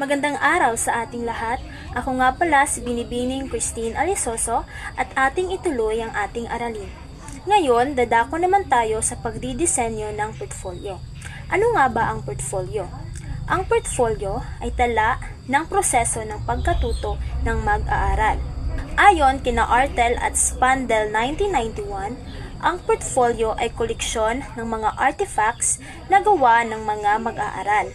Magandang araw sa ating lahat. Ako nga pala si Binibining Christine Alisoso at ating ituloy ang ating aralin. Ngayon, dadako naman tayo sa pagdidisenyo ng portfolio. Ano nga ba ang portfolio? Ang portfolio ay tala ng proseso ng pagkatuto ng mag-aaral. Ayon kina Artel at Spandel 1991, ang portfolio ay koleksyon ng mga artifacts na gawa ng mga mag-aaral.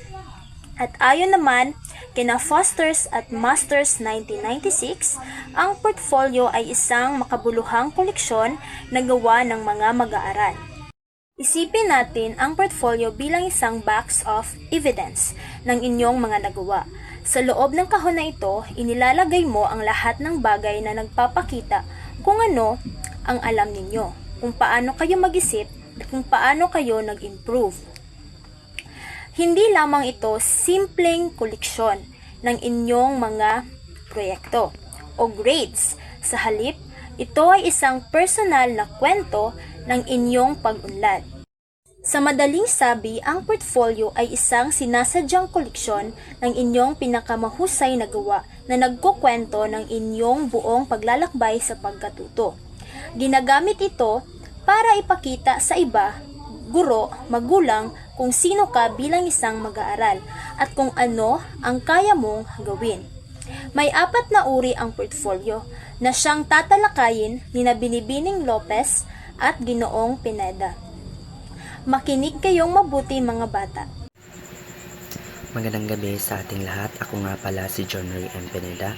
At ayon naman kina Fosters at Masters 1996, ang portfolio ay isang makabuluhang koleksyon na gawa ng mga mag-aaral. Isipin natin ang portfolio bilang isang box of evidence ng inyong mga nagawa. Sa loob ng kahon na ito, inilalagay mo ang lahat ng bagay na nagpapakita kung ano ang alam ninyo, kung paano kayo mag-isip kung paano kayo nag-improve. Hindi lamang ito simpleng koleksyon ng inyong mga proyekto o grades. Sa halip, ito ay isang personal na kwento ng inyong pag-unlad. Sa madaling sabi, ang portfolio ay isang sinasadyang koleksyon ng inyong pinakamahusay na gawa na nagkukwento ng inyong buong paglalakbay sa pagkatuto. Ginagamit ito para ipakita sa iba, guro, magulang, kung sino ka bilang isang mag-aaral at kung ano ang kaya mong gawin. May apat na uri ang portfolio na siyang tatalakayin ni na Binibining Lopez at Ginoong Pineda. Makinig kayong mabuti mga bata. Magandang gabi sa ating lahat. Ako nga pala si John Ray M. Pineda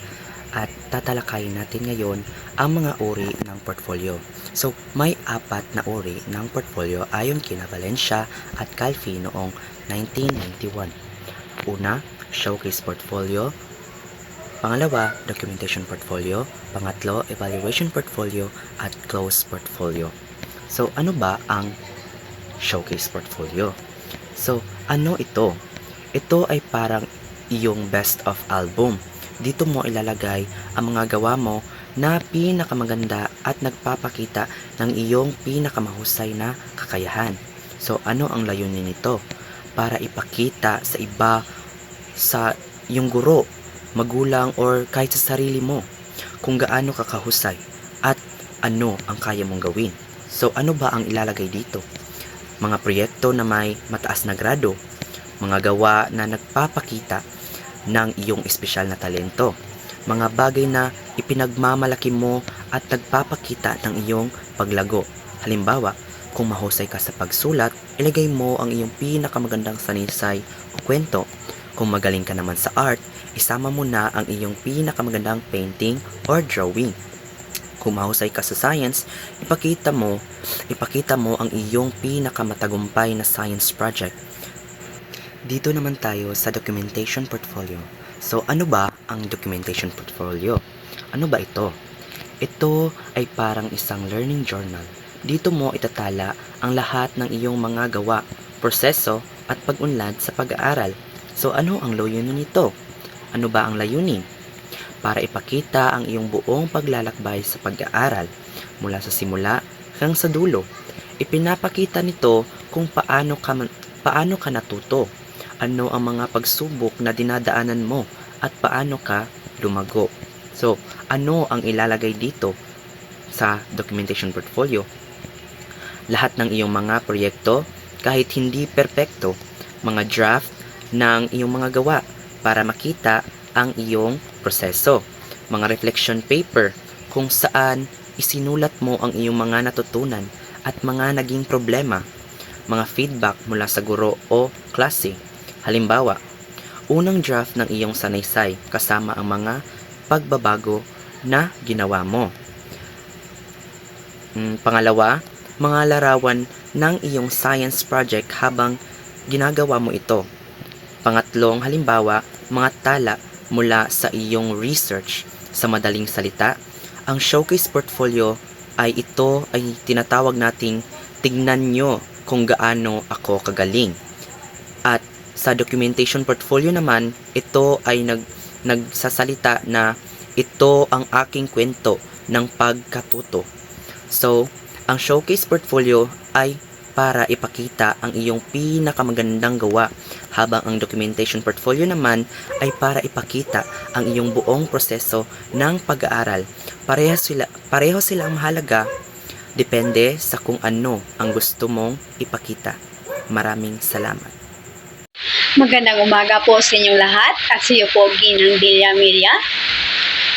at tatalakayin natin ngayon ang mga uri ng portfolio. So, may apat na uri ng portfolio ayon kina Valencia at Calvi noong 1991. Una, showcase portfolio. Pangalawa, documentation portfolio. Pangatlo, evaluation portfolio at close portfolio. So, ano ba ang showcase portfolio? So, ano ito? Ito ay parang iyong best of album. Dito mo ilalagay ang mga gawa mo na pinakamaganda at nagpapakita ng iyong pinakamahusay na kakayahan. So ano ang layunin nito? Para ipakita sa iba, sa iyong guro, magulang or kahit sa sarili mo kung gaano ka kahusay at ano ang kaya mong gawin. So ano ba ang ilalagay dito? Mga proyekto na may mataas na grado, mga gawa na nagpapakita ng iyong espesyal na talento, mga bagay na ipinagmamalaki mo at nagpapakita ng iyong paglago. Halimbawa, kung mahusay ka sa pagsulat, ilagay mo ang iyong pinakamagandang sanisay o kwento. Kung magaling ka naman sa art, isama mo na ang iyong pinakamagandang painting or drawing. Kung mahusay ka sa science, ipakita mo, ipakita mo ang iyong pinakamatagumpay na science project. Dito naman tayo sa documentation portfolio. So ano ba ang documentation portfolio? Ano ba ito? Ito ay parang isang learning journal. Dito mo itatala ang lahat ng iyong mga gawa, proseso at pag-unlad sa pag-aaral. So ano ang layunin nito? Ano ba ang layunin? Para ipakita ang iyong buong paglalakbay sa pag-aaral mula sa simula hanggang sa dulo. Ipinapakita nito kung paano ka, paano ka natuto ano ang mga pagsubok na dinadaanan mo at paano ka lumago. So, ano ang ilalagay dito sa documentation portfolio? Lahat ng iyong mga proyekto, kahit hindi perpekto, mga draft ng iyong mga gawa para makita ang iyong proseso. Mga reflection paper kung saan isinulat mo ang iyong mga natutunan at mga naging problema. Mga feedback mula sa guro o klase Halimbawa, unang draft ng iyong sanaysay kasama ang mga pagbabago na ginawa mo. Mm, Pangalawa, mga larawan ng iyong science project habang ginagawa mo ito. Pangatlong, halimbawa, mga tala mula sa iyong research. Sa madaling salita, ang showcase portfolio ay ito ay tinatawag nating tignan nyo kung gaano ako kagaling. Sa documentation portfolio naman, ito ay nag, nagsasalita na ito ang aking kwento ng pagkatuto. So, ang showcase portfolio ay para ipakita ang iyong pinakamagandang gawa, habang ang documentation portfolio naman ay para ipakita ang iyong buong proseso ng pag-aaral. Pareho sila, pareho silang mahalaga, depende sa kung ano ang gusto mong ipakita. Maraming salamat. Magandang umaga po sa inyong lahat at sa iyo po Ginang Villamilia.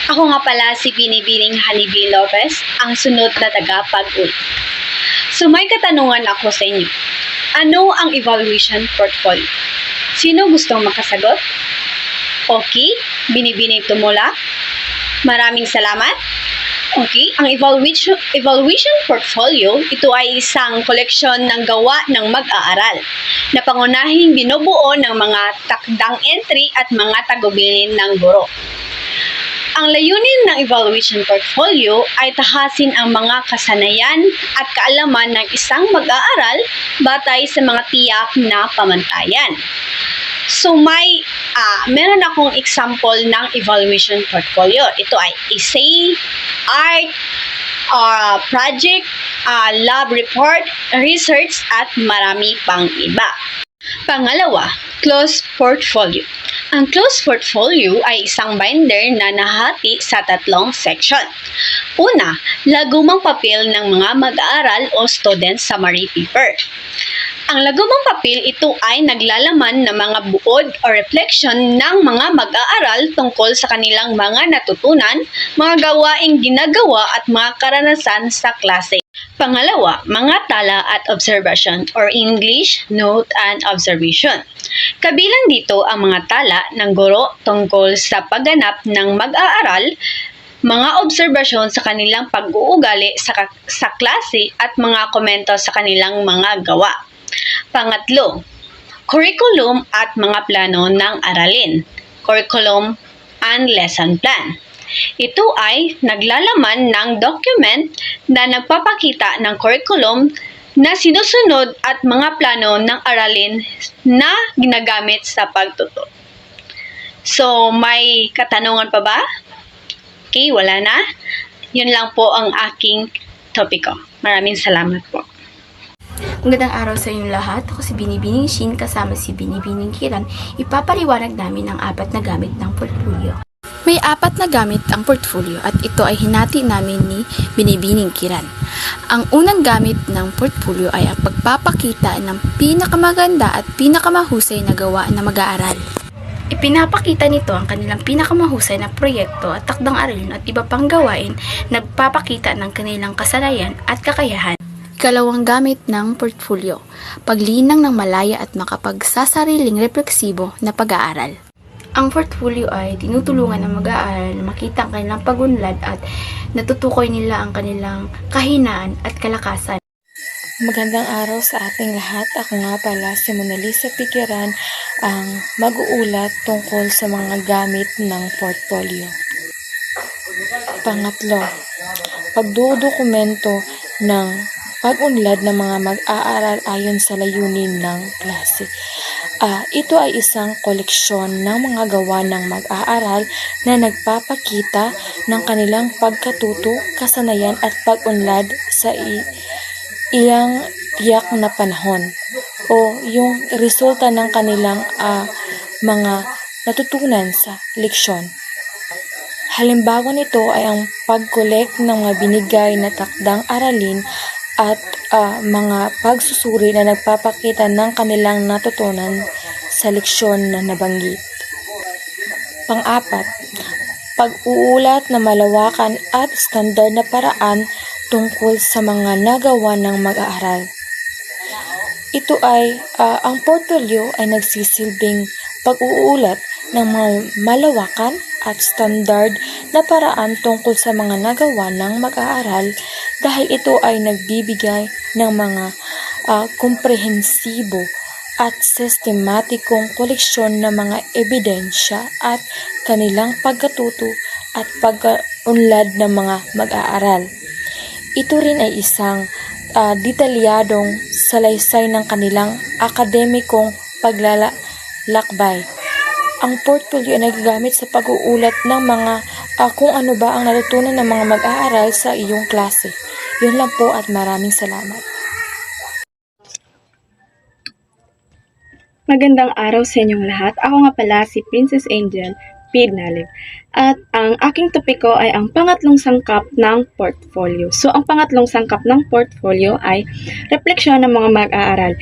Ako nga pala si Binibining Hanibi Lopez, ang sunod na tagapag-uli. So may katanungan ako sa inyo. Ano ang evaluation portfolio? Sino gustong makasagot? Okay, Binibining Tumula. Maraming salamat. Okay, ang evaluation, evaluation portfolio, ito ay isang koleksyon ng gawa ng mag-aaral na pangunahing binubuo ng mga takdang entry at mga tagubilin ng guro. Ang layunin ng evaluation portfolio ay tahasin ang mga kasanayan at kaalaman ng isang mag-aaral batay sa mga tiyak na pamantayan. So may ah meron akong example ng evaluation portfolio. Ito ay essay, art, ah, project, ah, lab report, research at marami pang iba. Pangalawa, closed portfolio. Ang closed portfolio ay isang binder na nahati sa tatlong section. Una, lagumang papel ng mga mag-aaral o student summary paper. Ang lagumang papel ito ay naglalaman ng mga buod o reflection ng mga mag-aaral tungkol sa kanilang mga natutunan, mga gawaing ginagawa at mga karanasan sa klase. Pangalawa, mga tala at observation or English, note and observation. Kabilang dito ang mga tala ng guro tungkol sa pagganap ng mag-aaral, mga obserbasyon sa kanilang pag-uugali sa, sa klase at mga komento sa kanilang mga gawa. Pangatlo, curriculum at mga plano ng aralin. Curriculum and lesson plan. Ito ay naglalaman ng document na nagpapakita ng curriculum na sinusunod at mga plano ng aralin na ginagamit sa pagtuturo. So, may katanungan pa ba? Okay, wala na. Yun lang po ang aking topiko. Maraming salamat po. Magandang araw sa inyong lahat. Ako si Binibining Shin kasama si Binibining Kiran. Ipapaliwanag namin ang apat na gamit ng portfolio. May apat na gamit ang portfolio at ito ay hinati namin ni Binibining Kiran. Ang unang gamit ng portfolio ay ang pagpapakita ng pinakamaganda at pinakamahusay na gawa na mag-aaral. Ipinapakita nito ang kanilang pinakamahusay na proyekto at takdang aralin at iba pang gawain nagpapakita ng kanilang kasanayan at kakayahan. Ikalawang gamit ng portfolio, paglinang ng malaya at makapagsasariling refleksibo na pag-aaral. Ang portfolio ay tinutulungan ng mag-aaral na makita ang kanilang pagunlad at natutukoy nila ang kanilang kahinaan at kalakasan. Magandang araw sa ating lahat. Ako nga pala si Mona Lisa Pikiran ang mag-uulat tungkol sa mga gamit ng portfolio. Pangatlo, pagdudokumento ng pag-unlad ng mga mag-aaral ayon sa layunin ng klase. Ah, ito ay isang koleksyon ng mga gawa ng mag-aaral na nagpapakita ng kanilang pagkatuto, kasanayan at pag-unlad sa i- iyang tiyak na panahon o yung resulta ng kanilang ah, mga natutunan sa leksyon. Halimbawa nito ay ang pag-collect ng mga binigay na takdang aralin at ah, mga pagsusuri na nagpapakita ng kanilang natutunan sa leksyon na nabanggit. Pang-apat, pag-uulat na malawakan at standard na paraan tungkol sa mga nagawa ng mag-aaral. Ito ay, ah, ang portfolio ay nagsisilbing pag-uulat ng malawakan at standard na paraan tungkol sa mga nagawa ng mag-aaral dahil ito ay nagbibigay ng mga ah, komprehensibo at sistematikong koleksyon ng mga ebidensya at kanilang pagkatuto at pag-unlad ng mga mag-aaral. Ito rin ay isang ah, detalyadong salaysay ng kanilang akademikong paglalakbay. Ang portfolio ay nagagamit sa pag-uulat ng mga ah, kung ano ba ang natutunan ng mga mag-aaral sa iyong klase. Yun lang po at maraming salamat. Magandang araw sa inyong lahat. Ako nga pala si Princess Angel Pidnalib. At ang aking topiko ay ang pangatlong sangkap ng portfolio. So, ang pangatlong sangkap ng portfolio ay refleksyon ng mga mag-aaral.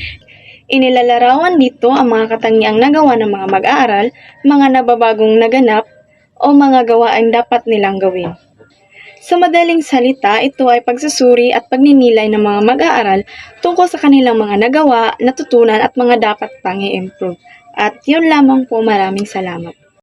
Inilalarawan dito ang mga katangiang nagawa ng mga mag-aaral, mga nababagong naganap, o mga gawaing dapat nilang gawin. Sa madaling salita, ito ay pagsusuri at pagninilay ng mga mag-aaral tungkol sa kanilang mga nagawa, natutunan at mga dapat pang i-improve. At yun lamang po maraming salamat.